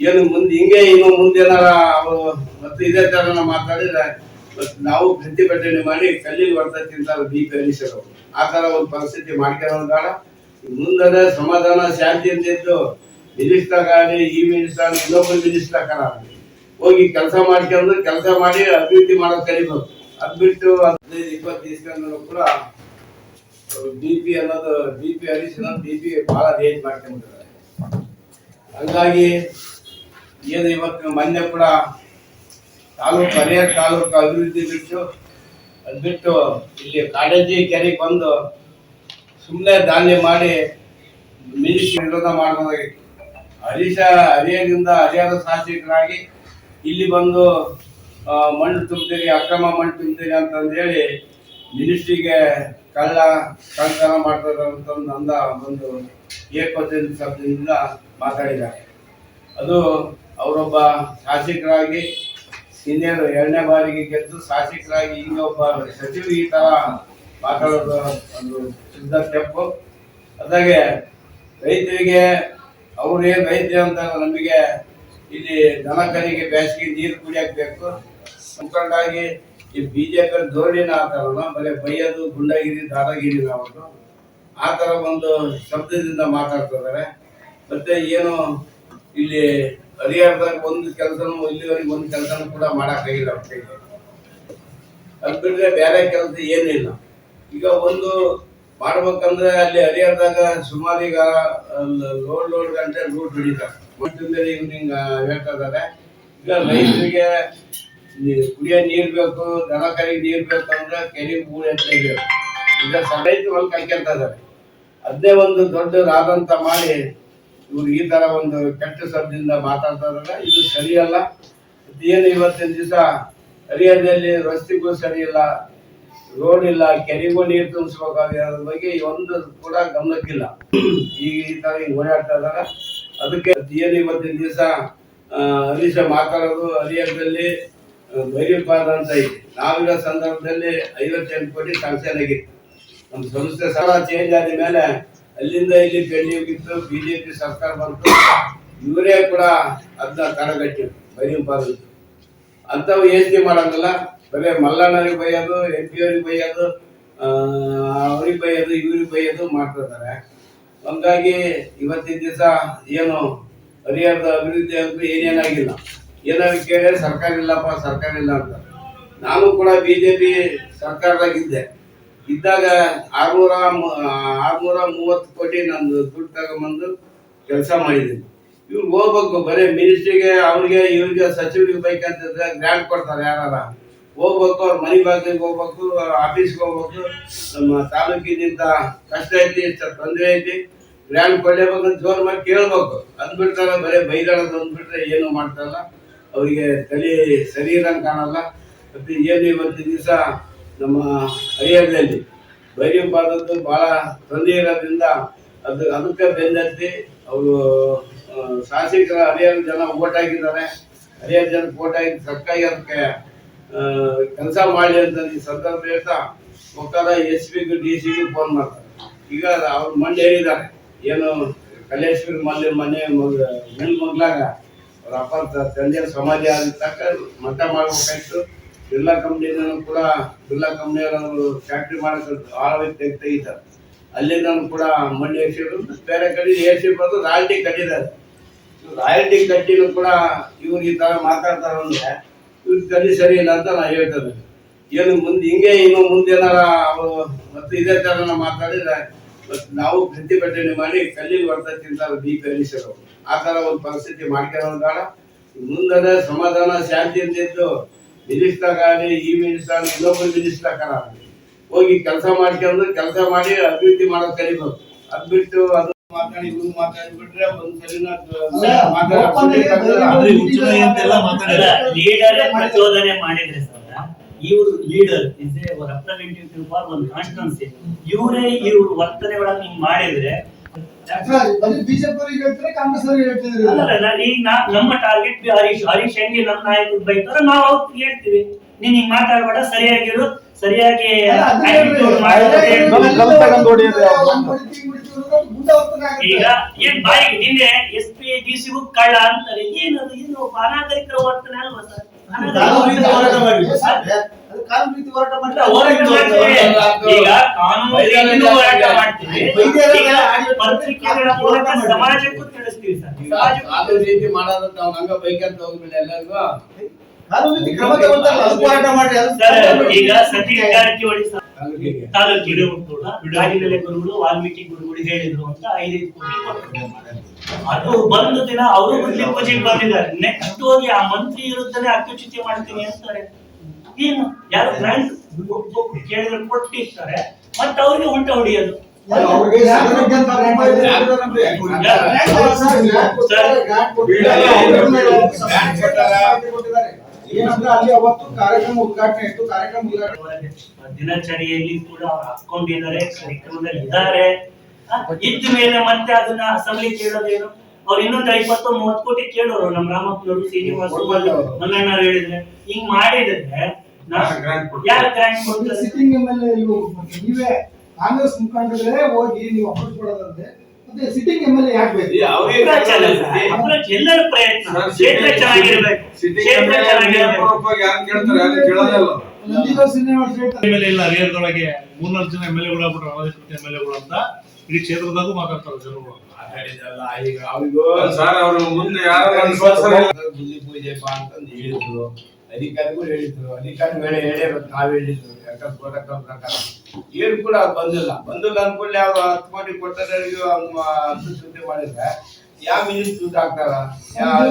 ಏನು ಮುಂದೆ, ಹಿಂಗೆ ಇನ್ನು ಮುಂದೆ ಏನಾರ ಅವರು ಮತ್ತೆ ಇದೇ ತರ ಮಾತಾಡಿದ್ರೆ ಮತ್ತೆ ನಾವು ಪ್ರತಿಭಟನೆ ಮಾಡಿ ಕಲ್ಲಿಗೆ ಬರ್ತೈತಿ ಬಿ ಪಿ ಆ ತರ ಒಂದು ಪರಿಸ್ಥಿತಿ ಮಾಡ್ಕೊಳ್ಳೋದು ಬೇಡ. ಮುಂದೆ ಸಮಾಧಾನ ಶಾಂತಿಯಿಂದ ಇದ್ದು ಮಿನಿಸ್ಟರ್ ಆಗಲಿ, ಈ ಮಿನಿಸ್ಟರ್ ಇನ್ನೊಬ್ಬ ಮಿನಿಸ್ಟರ್ ಆಗಲಿ ಹೋಗಿ ಕೆಲಸ ಮಾಡ್ಕೊಂಡು ಕೆಲಸ ಮಾಡಿ ಅಭಿವೃದ್ಧಿ ಮಾಡೋದು ಕಲಿಬೇಕು. ಅದ್ ಬಿಟ್ಟು ಹದಿನೈದು, ಇಪ್ಪತ್ತು ಇಸ್ಕೊಂಡು ಕೂಡ ಬಿ ಪಿ ಅನ್ನೋದು ಬಿ ಪಿ ಹರೀಶ್ ಅನ್ನೋದು ಬಿ ಪಿ ಬಹಳ ರೇಂಜ್ ಮಾಡ್ಕೊಂಡ್ಬಿಟ್ಟಿದ್ದಾರೆ ಹಂಗಾಗಿ ಏನು ಇವತ್ತು ಮೊನ್ನೆ ಕೂಡ ತಾಲೂಕು ಹರಿಹರ ತಾಲೂಕು ಅಭಿವೃದ್ಧಿ ಬಿಟ್ಟು, ಅದು ಬಿಟ್ಟು ಇಲ್ಲಿ ಕಾಡೇಜಿ ಕೆರೆಗೆ ಬಂದು ಸುಮ್ಮನೆ ದಾಳಿ ಮಾಡಿ ಮಿನಿಸ್ಟ್ರಿ ವಿರೋಧ ಮಾಡಬಹುದಾಗಿತ್ತು ಹರೀಶ ಹರಿಯದಿಂದ ಹರಿಹರ ಶಾಸಕರಾಗಿ ಇಲ್ಲಿ ಬಂದು ಮಣ್ಣು ತುಂಬ್ತೀರಿ, ಅಕ್ರಮ ಮಣ್ಣು ತುಂಬ್ತೀರಿ ಅಂತಂದು ಹೇಳಿ ಮಿನಿಸ್ಟ್ರಿಗೆ ಕಳ್ಳ ಕಳ್ತನ ಮಾಡ್ತಾರೆ ಅಂತಂದು ಅಂದ ಒಂದು ಏಕವಚನ ಶಬ್ದದಿಂದ ಮಾತಾಡಿದ್ದಾರೆ. ಅದು ಅವರೊಬ್ಬ ಶಾಸಕರಾಗಿ ಸೀನಿಯರ್ ಎರಡನೇ ಬಾರಿಗೆ ಗೆದ್ದು ಶಾಸಕರಾಗಿ ಈಗ ಒಬ್ಬ ಸಚಿವ ಈ ತರ ಮಾತಾಡೋದು ಒಂದು ಸಿದ್ಧ ಸ್ಟೆಪ್ಪು ಅದಾಗೆ ರೈತರಿಗೆ ಅವ್ರೇನು ರೈತ ಅಂತ ನಮಗೆ ಇಲ್ಲಿ ದನ ಕರಿಗೆ ಬೇಸಿಗೆ ನೀರು ಕುಡಿಯಕ್ ಬೇಕು ಮುಖಂಡಾಗಿ ಈ ಬಿಜೆಪಿ ಧೋರಣೆನ ಅಲ್ಲ ಬರೀ ಬೈಯೋದು, ಗುಂಡಗಿರಿ, ದಾದಾಗಿರಿ ಅವರು ಆ ಥರ ಒಂದು ಶಬ್ದದಿಂದ ಮಾತಾಡ್ತಿದ್ದಾರೆ ಮತ್ತೆ ಏನು ಇಲ್ಲಿ ಹರಿಹರದಾಗ ಒಂದು ಕೆಲಸನೂ ಇಲ್ಲಿವರೆಗೆ ಒಂದು ಕೆಲಸನೂ ಕೂಡ ಮಾಡಕ್ಕಾಗಿಲ್ಲ ಅವ್ರ ಕೈಗೆ. ಅದ್ ಬಿಟ್ಟರೆ ಬೇರೆ ಕೆಲಸ ಏನಿಲ್ಲ ಈಗ ಒಂದು ಮಾಡ್ಬೇಕಂದ್ರೆ ಅಲ್ಲಿ ಹರಿಹರದಾಗ ಸುಮಾರು ಈಗ ಲೋಡ್ ಲೋಡ್ ಗಂಟೆ ರೂಟ್ ಹಿಡಿತಾರೆ. ಮೇಲೆ ಹೇಳ್ತಾರೆ ಹೇಳ್ತಾ ಈಗ ರೈತರಿಗೆ ಕುಡಿಯೋ ನೀರು ಬೇಕು, ದನ ನೀರ್ ಬೇಕು ಅಂದ್ರೆ ಕೆರೆ ಮೂರು ಎಂಟು ಈಗ ರೈತರು ಒಂದು ಕೈಕೊಂತ ಇದಾರೆ. ಅದೇ ಒಂದು ದೊಡ್ಡದಾದಂತ ಮಾಡಿ ಇವ್ರು ಈ ತರ ಒಂದು ಕೆಟ್ಟ ಶಬ್ದದಿಂದ ಮಾತಾಡ್ತಾ ಇದು ಸರಿಯಲ್ಲ. ಏನು ಇವತ್ತಿನ ದಿವಸ? ಹರಿಹರದಲ್ಲಿ ರಸ್ತೆಗೂ ಸರಿ ಇಲ್ಲ ರೋಡ್ ಇಲ್ಲ, ಕೆರೆಗೂ ನೀರು ತುಂಬಿಸ್ಬೇಕಾಗಿರೋದ್ರ ಬಗ್ಗೆ ಒಂದು ಕೂಡ ಗಮನಕ್ಕಿಲ್ಲ. ಈ ಈ ತರ ಹಿಂಗ್ ಓಡಾಡ್ತಾ ಇದ್ದಾರೆ. ಅದಕ್ಕೆ ಏನು ಇವತ್ತಿನ ದಿವಸ? ಹರೀಶ ಮಾತಾಡೋದು ಹರಿಹರದಲ್ಲಿ ಬೈರಿಪಾದ ಅಂತ ಐತಿ ನಾವಿರೋ ಸಂದರ್ಭದಲ್ಲಿ ಐವತ್ತೆಂಟು ಕೋಟಿ ಸಂಸ್ಥೆ ಆಗಿತ್ತು. ನಮ್ಮ ಸಂಸ್ಥೆ ಸಲ ಚೇಂಜ್ ಆದ ಮೇಲೆ ಅಲ್ಲಿಂದ ಇಲ್ಲಿ ಬೆಳ್ಳಿ ಹೋಗಿತ್ತು, ಬಿಜೆಪಿ ಸರ್ಕಾರ ಬಂತು. ಇವರೇ ಕೂಡ ಅದನ್ನ ತಡೆಗಟ್ಟಿದ್ರು ಬೈರಿಂಪಾದ ಅಂಥವು ಯೋಚನೆ ಮಾಡೋಂಗಿಲ್ಲ ಬರೀ ಮಲ್ಲಣ್ಣರಿಗೆ ಬೈಯೋದು ಎಂ ಪಿ ಅವ್ರಿಗೆ ಬೈಯೋದು ಅವ್ರಿಗೆ ಬೈಯೋದು, ಇವ್ರಿಗೆ ಬೈಯೋದು ಮಾಡ್ತಿದ್ದಾರೆ ಹಂಗಾಗಿ ಇವತ್ತಿನ ದಿವಸ ಏನು ಹರಿಹರದ ಅಭಿವೃದ್ಧಿ ಅಂತೂ ಏನೇನಾಗಿಲ್ಲ. ಏನಾದ್ರು ಕೇಳಿದ್ರೆ ಸರ್ಕಾರ ಇಲ್ಲಪ್ಪ, ಸರ್ಕಾರ ಇಲ್ಲ ಅಂತ. ನಾನು ಕೂಡ ಬಿಜೆಪಿ ಸರ್ಕಾರದಾಗಿದ್ದೆ ಇದ್ದಾಗ ಆರ್ನೂರ ಆರ್ನೂರ ಮೂವತ್ತು ಕೋಟಿ ನಾನು ದುಡ್ಡು ತಗೊಂಬಂದು ಕೆಲಸ ಮಾಡಿದ್ದೀನಿ. ಇವ್ರಿಗೆ ಹೋಗ್ಬೇಕು, ಬರೀ ಮಿನಿಸ್ಟ್ರಿಗೆ, ಅವ್ರಿಗೆ, ಇವ್ರಿಗೆ, ಸಚಿವರಿಗೆ ಬೇಕಂತಿದ್ರೆ ಗ್ರ್ಯಾಂಡ್ ಕೊಡ್ತಾರೆ ಯಾರ ಹೋಗ್ಬೇಕು, ಅವ್ರ ಮನೆ ಬಾಗಿಲಿಗೆ ಹೋಗ್ಬೇಕು, ಆಫೀಸ್ಗೆ ಹೋಗ್ಬೇಕು. ನಮ್ಮ ತಾಲೂಕಿನಿಂದ ಕಷ್ಟ ಐತಿ ತೊಂದರೆ ಐತಿ. ಗ್ರಾಂಟ್ ಅಂತ ಜೋರು ಮಾಡಿ ಕೇಳ್ಬೇಕು. ಅಂದ್ಬಿಡ್ತಾರ, ಬರೀ ಬೈದಾಡೋದು ಅಂದ್ಬಿಟ್ರೆ ಏನು ಮಾಡ್ತಾರಲ್ಲ. ಅವರಿಗೆ ತಲೆ ಸರಿ ಇರಂಗೆ ಕಾಣಲ್ಲ. ಮತ್ತೆ ಏನು ಇವತ್ತಿನ ದಿವಸ ನಮ್ಮ ಹರಿಹರದಲ್ಲಿ ಬೈರಿಂಪಾದದ್ದು ಬಹಳ ತೊಂದರೆ ಇರೋದ್ರಿಂದ ಅದು ಅದಕ್ಕೆ ಬೆನ್ನತ್ತಿ ಅವರು ಶಾಸಕರ ಹರಿಹರ ಜನ ಓಟ್ ಹಾಕಿದ್ದಾರೆ. ಹರಿಹರ ಜನ ಓಟ್ ಹಾಕಿ ಸರ್ಕಾರಿ ಅದಕ್ಕೆ ಕೆಲಸ ಮಾಡಿ ಅಂತ ಈ ಸಂದರ್ಭ ಹೇಳ್ತಾ ಮಕ್ಕಳ ಎಸ್ ಪಿಗೂ ಡಿ ಸಿಗೂ ಫೋನ್ ಮಾಡ್ತಾರೆ. ಈಗ ಅವ್ರ ಮಂಡಿ ಹೇಳಿದ್ದಾರೆ. ಏನು ಕಲೇಶ್ವರ ಮಲ್ಲಿ ಮನೆ ಮಗ, ಹೆಣ್ಣು ಮಗ್ಲಾಗ ಅವ್ರ ಅಪ್ಪ ತಂದೆಯ ತಂದೆ ಸಮಾಧಿ ಆದ ತಕ್ಕ ಮಠ ಮಾಡ್ಬೇಕಾಯ್ತು. ಬಿರ್ಲಾ ಕಂಪ್ನಿನೂ ಕೂಡ ಬಿರ್ಲಾ ಕಂಪ್ನಿಯವರು ಫ್ಯಾಕ್ಟ್ರಿ ಮಾಡಕ್ಕೆ ಆಳವಾಗಿ ವ್ಯಕ್ತಿ ತೆಗಿತಾರೆ ಅಲ್ಲಿಂದ ಕೂಡ ಮಣ್ಣು ಎಸಿರು ಬೇರೆ ಕಡೆ ಎಸಿ ಬಂದು ರಾಯಲ್ಟಿ ಕಟ್ಟಿದ್ದಾರೆ ರಾಯಲ್ಟಿ ಕಟ್ಟಿನೂ ಕೂಡ ಇವ್ರು ಈ ತರ ಮಾತಾಡ್ತಾರೆ ಅಂದ್ರೆ ಇವ್ರ ಕಲ್ಲಿ ಸರಿ ಇಲ್ಲ ಅಂತ ನಾ ಹೇಳ್ತೇನೆ. ಏನು ಮುಂದೆ ಹಿಂಗೆ ಇನ್ನು ಮುಂದೆ ಏನಾರ ಅವರು ಮತ್ತೆ ಇದೇ ತರ ಮಾತಾಡಿದ್ರೆ ಮತ್ತೆ ನಾವು ಪ್ರತಿಭಟನೆ ಮಾಡಿ ಕಲ್ಲಿಗೆ ಬರ್ತೈತಿ ಅಂತ ಬಿ ಹರೀಶರು ಆ ಥರ ಒಂದು ಪರಿಸ್ಥಿತಿ ಮಾಡ್ಕೊಳ್ಳೋದು ಬೇಡ. ಮುಂದೆ ಸಮಾಧಾನ ಶಾಂತಿ ಇದ್ದು ಮಿನಿಸ್ಟರ್ ಆಗಲಿ ಈ ಮಿನಿಸ್ಟರ್ ಆಗಲಿ ಇನ್ನೊಬ್ಬ ಮಿನಿಸ್ಟರ್ ಆಗಲಿ ಹೋಗಿ ಕೆಲಸ ಮಾಡ್ಕೊಂಡು ಕೆಲಸ ಮಾಡಿ ಅಭಿವೃದ್ಧಿ ಮಾಡೋದು ಕಲಿಬೇಕು. ಅದ್ಬಿಟ್ಟು ಅದು ಮಾತಾಡಿ ಇವ್ರು ಮಾತಾಡ್ಬಿಟ್ರೆ ಒಂದ್ ಸರಿನ ಆದ್ರೆ ಹುಚ್ಚುಗಾಯಿ ಅಂತೆಲ್ಲ ಮಾತಾಡಿದ್ರೆ ಲೀಡರ್ ಪ್ರಚೋದನೆ ಮಾಡಿದ್ರೆ ಸರ್ ಇವರು leader is a representative for ಒಂದು ಕಾನ್ಸ್ಟಿಟ್ಯೂನ್ಸಿ ಇವರೇ ಇವ್ರ ವರ್ತನೆಗಳನ್ನ ಹಿಂಗ್ ಮಾಡಿದ್ರೆ ಬಿಜೆಪಿ ಅವರಿಗೆ ಹೇಳ್ತಾರೆ ಕಾಂಗ್ರೆಸ್ ಅವರಿಗೆ ಹೇಳ್ತಿದ್ರು ಅಲ್ಲಲ್ಲ, ನಾನ್ ಈಗ ನಾ- ನಮ್ಮ ಟಾರ್ಗೆಟ್ ಹರೀಶ್ ಹರೀಶ್ ಹೆಂಗೆ ನಮ್ಮ ನಾಯಕರು ಬೈತಾರ ನಾವು ಅವ್ರಿಗೆ ಹೇಳ್ತೀವಿ. ನೀನ್ ಹಿಂಗ್ ಮಾತಾಡ್ಬೇಡ ಸರಿಯಾಗಿರು ಸರಿಯಾಗಿ. ಈಗ ಏನ್ ಬಾಯಿಗೆ ನಿನ್ನೆ ಎಸ್ ಪಿ ಡಿ ಸಿಗೂ ಕಳ್ಳ ಅಂತಾರೆ. ಏನದು? ಏನು ಅನಾಗರಿಕರ ವರ್ತನೆ ಅಲ್ವಾ ಸರ್ ರೀತಿ ಹೋರಾಟ ಮಾಡಿ. ಅದು ಕಾನೂನು ರೀತಿ ಹೋರಾಟ ಅಲ್ಲ, ಮಾಡ್ತಾರೆ. ಹೋರಾಟ ಮಾಡ್ತೀವಿ. ಈಗ ಕಾನೂನು ರೀತಿಯಿಂದ ಹೋರಾಟ ಮಾಡ್ತೀವಿ. ಈಗ ಪತ್ರಿಕೆಗಳ ಮೂಲಕ ಸಮಾಜಕ್ಕೂ ತಿಳಿಸ್ತೀವಿ ಸರ್. ಸಮಾಜಕ್ಕೂ ಕಾನೂನು ರೀತಿ ಮಾಡೋದಂತ ಅವ್ನ ಹಂಗ ಬೈಕಂತ ಹೋಗ್ಬಿಡಿ ಎಲ್ಲರಿಗೂ ಕಾನೂನು ರೀತಿ ಕ್ರಮ ತಗೊಂತಾರಲ್ಲ, ಅದು ಹೋರಾಟ ಮಾಡ್ರಿ ಅದು ಸರ್ ಈಗ ಸತೀಶ್ ಜಾರಕಿಹೊಳಿ ಸರ್ ತಾಲೂಕಿಗೆ ತಾಲೂಕಿಗೆ ಗಾಡಿನೆಲೆ ಗುರುಗಳು ವಾಲ್ಮೀಕಿ ಗುರುಗಳು ಹೇಳಿದ್ರು ಅಂತ ಐದೈದು ಕೋಟಿ ಅದು ಬಂದ ದಿನ ಅವರು ಪೂಜೆಗೆ ಬಂದಿದ್ದಾರೆ. ನೆಕ್ಸ್ಟ್ ಹೋಗಿ ಆ ಮಂತ್ರಿ ಇರುತ್ತಾನೆ ಅತ್ಯುಚಿತ ಮಾಡ್ತೀನಿ ಅಂತಾರೆ. ಏನು ಯಾರು ಗ್ರಾಂಟ್ ಕೇಳಿದ್ರೆ ಕೊಟ್ಟಿರ್ತಾರೆ ಮತ್ತೆ ಅವ್ರಿಗೆ ಉಲ್ಟ ಹೊಡಿಯೋದು. ದಿನಚರಿಯಲ್ಲಿ ಕೂಡ ಅವ್ರು ಹಾಕೊಂಡಿದ್ದಾರೆ ಕಾರ್ಯಕ್ರಮದಲ್ಲಿ ಇದ್ದಾರೆ. ಇದ್ದ ಮೇಲೆ ಮತ್ತೆ ಅದನ್ನ ಅಸೆಂಬ್ಲಿ ಕೇಳೋದೇನು? ಅವ್ರು ಇನ್ನೊಂದು ಇಪ್ಪತ್ತು ಮೂವತ್ತು ಕೋಟಿ ಕೇಳೋರು. ನಮ್ಮ ರಾಮಪ್ಪನವರು ಶ್ರೀನಿವಾಸ ಮಲ್ಲಣ್ಣ ಹೇಳಿದ್ರೆ. ಹಿಂಗ್ ಮಾಡಿದ್ರೆ ಯಾರು ಸಿಟ್ಟಿಂಗ್ ಎಂ ಎಲ್ ಎ ನೀವೇ ಕಾಂಗ್ರೆಸ್ ಮುಖಂಡರೇ ಹೋಗಿ ನೀವು ಅಪ್ರೋಚ್ ಕೊಡೋದಂತೆ ಮತ್ತೆ ಸಿಟ್ಟಿಂಗ್ ಎಂ ಎಲ್ ಎ ಯಾಕೆ ಬೇಕು? ಎಲ್ಲರ ಪ್ರಯತ್ನ. ಕ್ಷೇತ್ರ ಚೆನ್ನಾಗಿರ್ಬೇಕು. ಕ್ಷೇತ್ರ ಚೆನ್ನಾಗಿರ್ಬೇಕು. ಎಂ ಎಲ್ ಎ ಇಲ್ಲ ಹರಿಹರದೊಳಗೆ ಮೂರ್ನಾಲ್ಕು ಜನ ಎಂ ಎಲ್ ಎಗಳು ಆಗ್ಬಿಟ್ರು ಎಂ ಎಲ್ ಎಗಳು ಅಂತ ಇಡೀ ಕ್ಷೇತ್ರದಾಗೂ ಮಾತಾಡ್ತಾರೆ ಜನಗಳು ಈಗ ಅವ್ರಿಗೂ ಸರ್ ಅವರು ಮುಂದೆ ಯಾರು ಪೂಜೆ ಬಾ ಅಂತಂದು ಹೇಳಿದ್ರು ಅಧಿಕಾರಿಗಳು ಹೇಳಿದ್ರು ಅಧಿಕಾರಿಗಳು ಹೇಳೇ ಹೇಳಿರೋದು ನಾವ್ ಹೇಳಿದ್ರು ಯಾಕಂದ್ರೆ ಪ್ರೋಟೋಕಾಲ್ ಪ್ರಕಾರ ಏನು ಕೂಡ ಬಂದಿಲ್ಲ ಬಂದಿಲ್ಲ ಅನ್ಕೊಳ್ಳಿ ಅವ್ರು ಹತ್ತು ಕೋಟಿ ಕೊಟ್ಟದವರಿಗೂ ಸುದ್ದಿ ಮಾಡಿದ್ರೆ ಯಾವ ಮಿನಿಟ್ ದುಡ್ಡು ಹಾಕ್ತಾರ ಯಾವ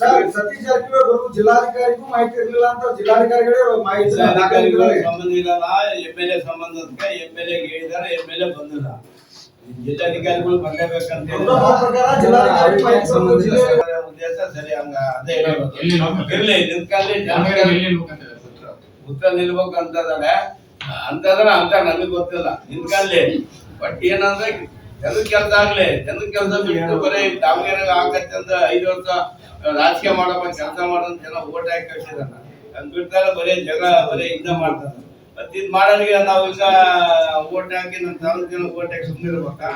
ಸರ್ ಸತೀಶ್ ಜಾರಕಿಹೊಳಿ ಅವರು ಜಿಲ್ಲಾಧಿಕಾರಿಗೂ ಮಾಹಿತಿ ಇರಲಿಲ್ಲ ಅಂತ ಜಿಲ್ಲಾಧಿಕಾರಿಗಳೇ ಮಾಹಿತಿ. ಸಂಬಂಧ ಇರಲ್ಲ ಎಂ ಎಲ್ ಎ ಸಂಬಂಧ ಎಂ ಎಲ್ ಎ ಹೇಳಿದಾರೆ ಎಂ ಎಲ್ ಎ ಬಂದಿಲ್ಲ. ಜಿಲ್ಲಾಧಿಕಾರಿಗಳು ಬರಲೇಬೇಕಂತ ಉದ್ದೇಶ ಸರಿ ಹಂಗ ಅದೇ? ಇರ್ಲಿ ಸರ್? ಉತ್ತರ ನಿಲ್ಬೇಕು ಅಂತಂದ್ರೆ ಅಂತಂದ್ರೆ ಅಂತ ನನಗೆ ಗೊತ್ತಿಲ್ಲ. ನಿಂತ್ಕಲ್ಲಿ ಬಟ್ ಏನಂದ್ರೆ ಜನದ ಕೆಲಸ ಆಗ್ಲಿ ಜನದ ಕೆಲಸ ಬಿಟ್ಟು ಬರೀ ದಾವಣಗೆರೆ ಆಗತ್ತೆ ಅಂತ ಐದು ವರ್ಷ ರಾಜಕೀಯ ಮಾಡಪ್ಪ ಕೆಲಸ ಮಾಡೋದ್ ಜನ ಓಟ್ ಹಾಕಿ ಕಳ್ಸಿದಾನ ಅದ್ ಬಿಟ್ಟಾಗ ಬರೀ ಜನ ಬರೀ ಇದ ಮಾಡ್ತಾರ. ಮತ್ ಇದ್ ಮಾಡೋರಿಗೆ ನಾವು ಈಗ ಓಟ್ ಹಾಕಿ ನಮ್ಮ ಜನ ಓಟ್ ಹಾಕಿ ಸುಮ್ಮನೆ ಇರ್ಬೇಕಾ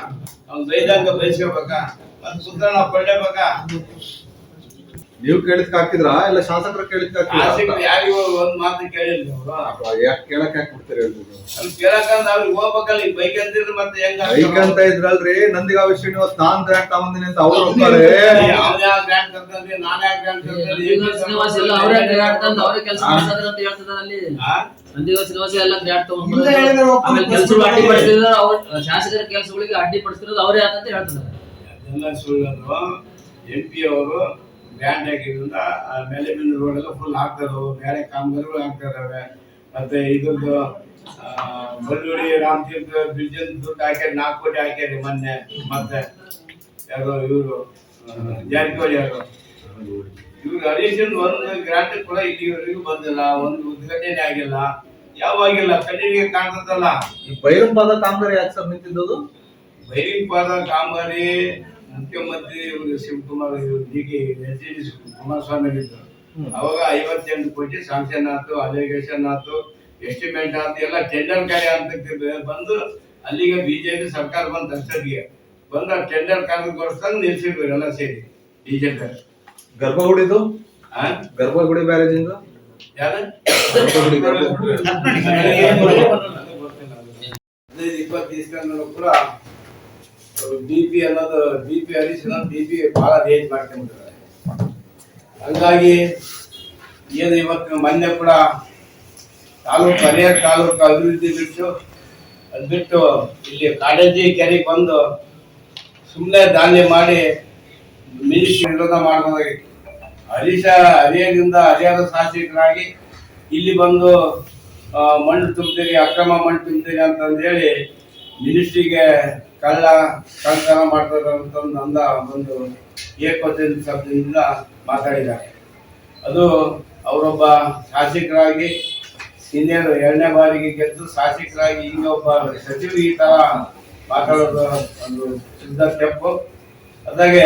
ಅವ್ನ್ ಬೈದಂಗ ಬಯಸ್ಕೋಬೇಕಾ ಮತ್ ಸುತ್ತ ನಾವು ಪಡ್ಲೇಬೇಕಾ? ನೀವು ಕೇಳಿದ್ ಹಾಕಿದ್ರ? ಇಲ್ಲ ಶಾಸಕರು ಕೇಳಿದ್ ಯಾರಿಗೂ ಒಂದ್ ಮಾತು ಕೇಳಿಲ್ಲ ಅವರು. ಯಾಕೆ ಕೇಳಕ್ ಯಾಕೆ ಬಿಡ್ತೀರಿ ಹೇಳ್ರಿ ನೀವು? ಅಲ್ಲಿ ಕೇಳಕಂತ ಅವ್ರಿಗೆ ಹೋಗ್ಬೇಕಲ್ಲ ಈಗ ಬೈಕ್ ಅಂತಿದ್ರೆ ಮತ್ತೆ ಹೆಂಗ ಬೈಕ್ ಅಂತ ಇದ್ರಲ್ರಿ ನಂದಿಗಾವಿ ಶ್ರೀನಿವಾಸ್ ನಾನ್ ಗ್ರಾಂಟ್ ತಗೊಂಡಿನಿ ಅಂತ ಅವ್ರು ಹೋಗ್ತಾರೆ ಯಾವ್ದೇ ಗ್ರಾಂಟ್ ಕರ್ತಂದ್ರೆ ನಾನೇ ಗ್ರಾಂಟ್ ನಂದಿಗೋಲ್ ಶ್ರೀನಿವಾಸ್ ಎಲ್ಲ ಅವರೇ ಗ್ರಾಂಟ್ ತಂದು ಅವರೇ ಕೆಲಸ ಮಾಡ್ತಿದ್ರು ಅಂತ ಹೇಳ್ತಾರೆ ಅಲ್ಲಿ. ನಂದಿಗಾ ಶ್ರೀನಿವಾಸ ಎಲ್ಲ ಆಮೇಲೆ ಕೆಲಸಗಳು ಅವ್ರ ಶಾಸಕರ ಕೆಲಸಗಳಿಗೆ ಅಡ್ಡಿ ಪಡಿಸ್ತಿರೋದು ಅವರೇ ಅಂತ ಹೇಳ್ತಾರೆ ಎಲ್ಲ ಎಂ ಪಿ ಅವರು ಗ್ರ್ಯಾಂಡ್ ಆಗಿರೋದ್ರಿಂದ ಮೇಲೆ ಮೇಲೆ ರೋಡ್ ಎಲ್ಲ ಫುಲ್ ಹಾಕ್ತಾರೆ ಬೇರೆ ಕಾಮಗಾರಿಗಳು ಆಗ್ತಾ ಇದಾವೆ. ಮತ್ತೆ ಇದ್ರದ್ದು ಆ, ಬಳ್ಳೂರಿ ರಾಮತೀರ್ಥ ಬ್ರಿಡ್ಜ್ ದುಡ್ಡು ಹಾಕ್ಯಾರ ನಾಲ್ಕು ಕೋಟಿ ಹಾಕ್ಯಾರಿ ಮೊನ್ನೆ ಮತ್ತೆ ಯಾರೋ ಇವರು ಜಾರಕಿಹೊಳಿ ಅವರು ಇವ್ರು ಅಡಿಷನ್ ಒಂದು ಗ್ರ್ಯಾಂಡ್ ಕೂಡ ಇಲ್ಲಿವರೆಗೂ ಬಂದಿಲ್ಲ. ಒಂದು ಉದ್ಘಾಟನೆ ಆಗಿಲ್ಲ. ಯಾವಾಗಿಲ್ಲ ಕಣ್ಣಿಗೆ ಕಾಣ್ತದಲ್ಲ. ಬೈರಂಪಾದ ಕಾಮಗಾರಿ ಯಾಕೆ ಸರ್ ಬೈರಿಂಪಾದ ಕಾಮಗಾರಿ ಮುಖ್ಯಮಂತ್ರಿ ಇವರು ಶಿವಕುಮಾರ್ ಇವರು D K H D Kumaraswamy ಇದ್ರು. ಅವಾಗ ಐವತ್ತೆಂಟು ಕೋಟಿ ಸಾಂಕ್ಷನ್ ಆಯ್ತು ಅಲಿಗೇಷನ್ ಆಯ್ತು ಎಸ್ಟಿಮೇಟ್ ಆಯ್ತು ಎಲ್ಲ ಟೆಂಡರ್ ಕಾರ್ಯ ಅಂತ ಬಂದು ಅಲ್ಲಿಗೆ ಬಿಜೆಪಿ ಸರ್ಕಾರ ಬಂದ ಅಷ್ಟೊತ್ತಿಗೆ ಬಂದ ಟೆಂಡರ್ ಕಾರ್ಯಕ್ಕೋಸ್ಕರ ನಿಲ್ಸಿದ್ರು ಎಲ್ಲ ಸೇರಿ ಬಿಜೆಪಿ ಗರ್ಭಗುಡಿದು? ಆ? ಗರ್ಭಗುಡಿ ಬ್ಯಾರೇಜ್ ಇಂದ ಯಾರು ಹದಿನೈದು ಇಪ್ಪತ್ತು ದಿವಸಗಳು ಕೂಡ ಬಿ ಪಿ ಅನ್ನೋದು B P Harish B P ಬಹಳ ರೇಂಜ್ ಮಾಡ್ಕೊಂಡ್ಬಿಟ್ಟಿದ್ದಾರೆ. ಹಂಗಾಗಿ ಏನು ಇವತ್ತು ಮೊನ್ನೆ ಕೂಡ ತಾಲೂಕು ಹರಿಹರ ತಾಲೂಕು ಅಭಿವೃದ್ಧಿ ಬಿಟ್ಟು ಅದು ಬಿಟ್ಟು ಇಲ್ಲಿ ಕಾಡೇಜಿ ಕೆರೆಗೆ ಬಂದು ಸುಮ್ಮನೆ ದಾಳಿ ಮಾಡಿ ಮಿನಿಸ್ಟ್ರಿ ವಿರೋಧ ಮಾಡಬಹುದಾಗಿತ್ತು ಹರೀಶ ಹರಿಹರದಿಂದ ಹರಿಹರ ಶಾಸಕರಾಗಿ ಇಲ್ಲಿ ಬಂದು ಮಣ್ಣು ತುಂಬ್ತೀರಿ, ಅಕ್ರಮ ಮಣ್ಣು ತುಂಬ್ತೀರಿ ಅಂತಂದು ಹೇಳಿ ಮಿನಿಸ್ಟ್ರಿಗೆ ಕಳ್ಳ ಕಳ್ತನ ಮಾಡ್ತಾರೆ ಅಂತಂದು ಅಂದ ಒಂದು ಏಕವಚನ ಶಬ್ದದಿಂದ ಮಾತಾಡಿದ್ದಾರೆ. ಅದು ಅವರೊಬ್ಬ ಶಾಸಕರಾಗಿ, ಇನ್ನೇನು ಎರಡನೇ ಬಾರಿಗೆ ಗೆದ್ದು ಶಾಸಕರಾಗಿ ಈಗ ಒಬ್ಬ ಸಚಿವ ಈ ತರ ಮಾತಾಡೋದು ಒಂದು ಸಿದ್ಧ ತಪ್ಪು ಅದಾಗೆ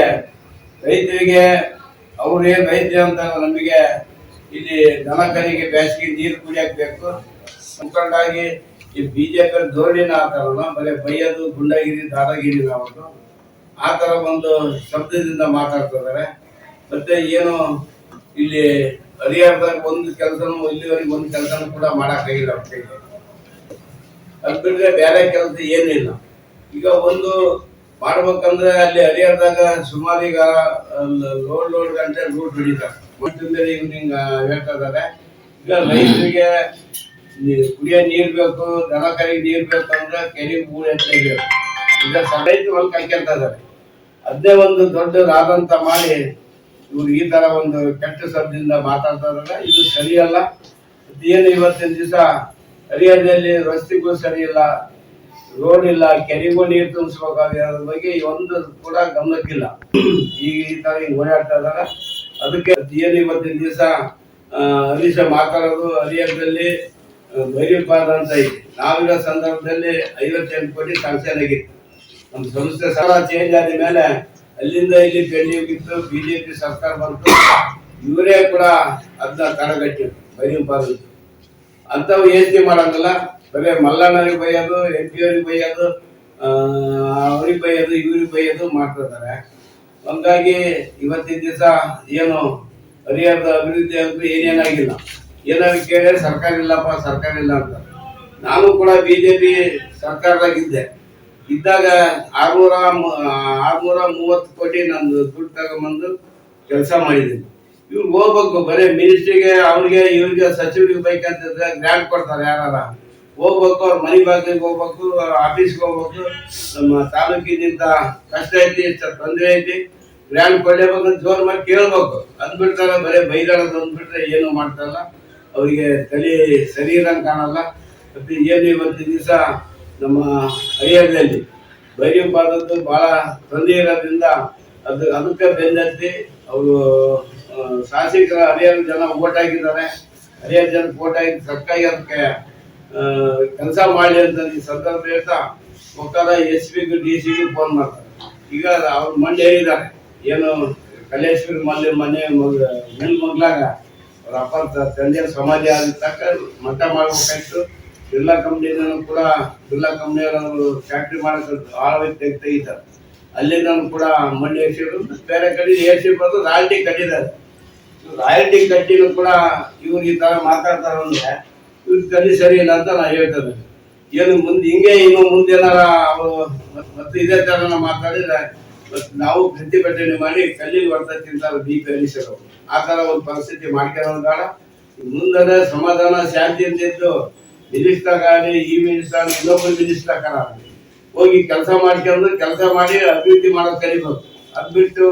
ರೈತರಿಗೆ ಅವ್ರೇನು ರೈತ ಅಂತ ನಮಗೆ ಇಲ್ಲಿ ದನ ಕರಿಗೆ ಬೇಸಿಗೆ ನೀರು ಕುಡಿಯಕ್ ಬೇಕು. ಮುಖಂಡಾಗಿ ಈ ಬಿಜೆಪಿ ಧೋರಣೆನ ಆತಾರಲ್ಲ ಬರೀ ಬೈಯೋದು, ಗುಂಡಗಿರಿ, ದಾದಾಗಿರಿ ಅವರು ಆ ಥರ ಒಂದು ಶಬ್ದದಿಂದ ಮಾತಾಡ್ತಿದ್ದಾರೆ ಮತ್ತೆ ಏನು ಇಲ್ಲಿ ಹರಿಹರದಾಗ ಒಂದು ಕೆಲಸನೂ, ಇಲ್ಲಿವರೆಗೆ ಒಂದು ಕೆಲಸನೂ ಕೂಡ ಮಾಡಕ್ಕಾಗಿಲ್ಲ ಅವ್ರ ಕೈಗೆ. ಅದು ಬಿಟ್ಟರೆ ಬೇರೆ ಕೆಲಸ ಏನಿಲ್ಲ ಈಗ ಒಂದು ಮಾಡ್ಬೇಕಂದ್ರೆ ಅಲ್ಲಿ ಹರಿಹರದಾಗ ಸುಮಾರು ಈಗ ಲೋಡ್ ಲೋಡ್ ಗಂಟೆ ರೂಟ್ ಹಿಡಿತಾರೆ. ಹಿಂಗ ಹೇಳ್ತಾ ಇದಾರೆ ಈಗ ರೈತರಿಗೆ ಕುಡಿಯೋ ನೀರು ಬೇಕು, ದನ ಕರಿಗೆ ನೀರ್ ಬೇಕು ಅಂದ್ರೆ ಕೆರೆ ಮೂರು ಎಕರೆ ಬೇಕು ಈಗ ಸ- ಹೊಲ್ ಹೊಲ ಇದ್ದಾರೆ ಅದೇ ಒಂದು ದೊಡ್ಡದಾದಂತ ಮಾಡಿ ಇವ್ರು ಈ ತರ ಒಂದು ಕೆಟ್ಟ ಶಬ್ದದಿಂದ ಮಾತಾಡ್ತಾ ಇದಾರೆ. ಇದು ಸರಿಯಲ್ಲ. ಏನು ಇವತ್ತಿನ ದಿವಸ? ಹರಿಹರದಲ್ಲಿ ರಸ್ತೆಗೂ ಸರಿ ಇಲ್ಲ ರೋಡ್ ಇಲ್ಲ. ಕೆರೆಗೂ ನೀರು ತುಂಬಿಸ್ಬೇಕಾಗಿರೋದ್ರ ಬಗ್ಗೆ ಒಂದು ಕೂಡ ಗಮನಕ್ಕಿಲ್ಲ. ಈಗ ಈ ತರ ಹಿಂಗ್ ಓಡಾಡ್ತಾ ಇದಾರ. ಅದಕ್ಕೆ ಏನು ಇವತ್ತಿನ ದಿವಸ? ಹರೀಶ ಮಾತಾಡೋದು ಹರಿಹರದಲ್ಲಿ ಬೈರಿಪಾದ ಅಂತ ಇದೆ. ನಾವಿರೋ ಸಂದರ್ಭದಲ್ಲಿ ಐವತ್ತೆಂಟು ಕೋಟಿ ಸ್ಯಾಂಕ್ಷನ್ ಆಗಿತ್ತು. ನಮ್ಮ ಸಂಸ್ಥೆ ಸಹ ಚೇಂಜ್ ಆದ ಮೇಲೆ ಅಲ್ಲಿಂದ ಇಲ್ಲಿ ಪೆಂಡಿಂಗ್ ಇತ್ತು, ಬಿಜೆಪಿ ಸರ್ಕಾರ ಬಂತು. ಇವರೇ ಕೂಡ ಅದನ್ನ ತಡೆಗಟ್ಟಿದ್ರು ಬೈರಿಂಪಾದ ಅಂಥವು ಏನ್ತಿ ಮಾಡಂಗಿಲ್ಲ ಬರೀ ಮಲ್ಲಣ್ಣರಿಗೆ ಬೈಯೋದು ಎಂ ಪಿ ಅವ್ರಿಗೆ ಬೈಯೋದು ಅವ್ರಿಗೆ ಬೈಯೋದು, ಇವ್ರಿಗೆ ಬೈಯೋದು ಮಾಡ್ತಿದ್ದಾರೆ ಹಂಗಾಗಿ ಇವತ್ತಿನ ದಿವಸ ಏನು ಹರಿಹರದ ಅಭಿವೃದ್ಧಿ ಅಂತೂ ಏನೇನಾಗಿಲ್ಲ. ಏನಾದ್ರು ಕೇಳಿದ್ರೆ ಸರ್ಕಾರ ಇಲ್ಲಪ್ಪ, ಸರ್ಕಾರ ಇಲ್ಲ ಅಂತ. ನಾನು ಕೂಡ ಬಿಜೆಪಿ ಸರ್ಕಾರದಾಗಿದ್ದೆ ಇದ್ದಾಗ ಆರ್ನೂರ ಆರ್ನೂರ ಮೂವತ್ತು ಕೋಟಿ ನಾನು ದುಡ್ಡು ತಗೊಂಬಂದು ಕೆಲಸ ಮಾಡಿದ್ದೀನಿ ಇವ್ರಿಗೆ ಹೋಗ್ಬೇಕು, ಬರೀ ಮಿನಿಸ್ಟ್ರಿಗೆ ಅವ್ರಿಗೆ, ಇವ್ರಿಗೆ ಸಚಿವರಿಗೆ ಬೇಕಂತಿದ್ರೆ ಗ್ರ್ಯಾಂಡ್ ಕೊಡ್ತಾರೆ ಯಾರಾರ. ಹೋಗ್ಬೇಕು, ಅವ್ರ ಮನೆ ಬಾಗಿಲಿಗೆ ಹೋಗ್ಬೇಕು ಆಫೀಸ್ಗೆ ಹೋಗ್ಬೇಕು. ನಮ್ಮ ತಾಲೂಕಿನಿಂದ ಕಷ್ಟ ಐತಿ ತೊಂದರೆ ಐತಿ. ಗ್ರ್ಯಾಂಟ್ ಅಂತ ಜೋರ್ ಮಾಡಿ ಕೇಳ್ಬೇಕು. ಅಂದ್ಬಿಡ್ತಾರೆ, ಬರೀ ಬೈದಾಡೋದು ಅಂದ್ಬಿಟ್ರೆ ಏನು ಮಾಡ್ತಾರಲ್ಲ. ಅವರಿಗೆ ತಲೆ ಸರಿ ಇರಂಗೆ ಕಾಣಲ್ಲ. ಏನು ಇವತ್ತು ದಿವಸ ನಮ್ಮ ಹರಿಹರದಲ್ಲಿ ಬೈರಿಂಪಾದದ್ದು ಬಹಳ ತೊಂದರೆ ಇರೋದ್ರಿಂದ ಅದು ಅದಕ್ಕೆ ಬೆನ್ನತ್ತಿ ಅವರು ಶಾಸಕರ ಹರಿಹರ ಜನ ಓಟ್ ಹಾಕಿದ್ದಾರೆ. ಹರಿಹರ ಜನ ಓಟ್ ಹಾಕಿ ಸರ್ಕಾರಿ ಅದಕ್ಕೆ ಕೆಲಸ ಮಾಡಿ ಅಂತ ಈ ಸಂದರ್ಭ ಹೇಳ್ತಾ ಒಕ್ಕಲ ಎಸ್ ಪಿಗೂ ಡಿ ಸಿಗೂ ಫೋನ್ ಮಾಡ್ತಾರೆ. ಈಗ ಅವ್ರ ಮಂಡಿ ಹೇಳಿದ್ದಾರೆ ಏನು ಕಲೇಶ್ವರ ಮಲ್ಲಿ ಮನೆ ಮಗ ಮಗ್ಲಾಗ ಅವ್ರ ತಂದೆಯ ಆದ ತಕ್ಕ ಮಠ ಮಾಡ್ಬೇಕಾಯ್ತು. ಬಿರ್ಲಾ ಕಂಪ್ನಿನೂ ಕೂಡ ಬಿರ್ಲಾ ಕಂಪ್ನಿಯವರು ಫ್ಯಾಕ್ಟ್ರಿ ಮಾಡಕ್ಕೆ ಆಳವಾಗಿ ವ್ಯಕ್ತಿ ತೆಗಿತಾರೆ ಅಲ್ಲಿಂದ ಕೂಡ ಮಣ್ಣು ಏರ್ಸಿದ್ರು ಬೇರೆ ಕಡೆ ಎಸಿ ಬಂದು ರಾಯಲ್ಟಿ ಕಟ್ಟಿದ್ದಾರೆ. ರಾಯಲ್ಟಿ ಕಟ್ಟಿನೂ ಕೂಡ ಇವ್ರು ಈ ಥರ ಮಾತಾಡ್ತಾರೆ ಅಂದ್ರೆ ಇವ್ರ ಕಲ್ಲಿ ಸರಿ ಇಲ್ಲ ಅಂತ ನಾ ಹೇಳ್ತೇನೆ. ಏನು ಮುಂದೆ ಹಿಂಗೆ ಇನ್ನು ಮುಂದೆ ಏನಾರ ಅವರು ಮತ್ತೆ ಇದೇ ತರ ಮಾತಾಡಿದ್ರೆ ನಾವು ಪ್ರತಿಭಟನೆ ಮಾಡಿ ಕಲ್ಲಿಗೆ ಹೊಡ್ತಾ ತಿಂತಾರೆ ಬಿ ಪಿ ಆ ತರ ಒಂದು ಪರಿಸ್ಥಿತಿ ಮಾಡ್ಕೊಳ್ಳೋದು ಬೇಡ ಮುಂದೆ ಸಮಾಧಾನ ಶಾಂತಿಯಿಂದ ಇದ್ದು ಮಿನಿಸ್ಟರ್ ಆಗಲಿ ಈ ಮಿನಿಸ್ಟರ್ ಆಗಲಿ ಇನ್ನೊಬ್ಬರು ಮಿನಿಸ್ಟರ್ ಆಗಲಿ ಹೋಗಿ ಕೆಲಸ ಮಾಡ್ಕೊಂಡು ಕೆಲಸ ಮಾಡಿ ಅಭಿವೃದ್ಧಿ ಮಾಡೋದು ಕಲಿಬೇಕು ಅದ್ ಬಿಟ್ಟು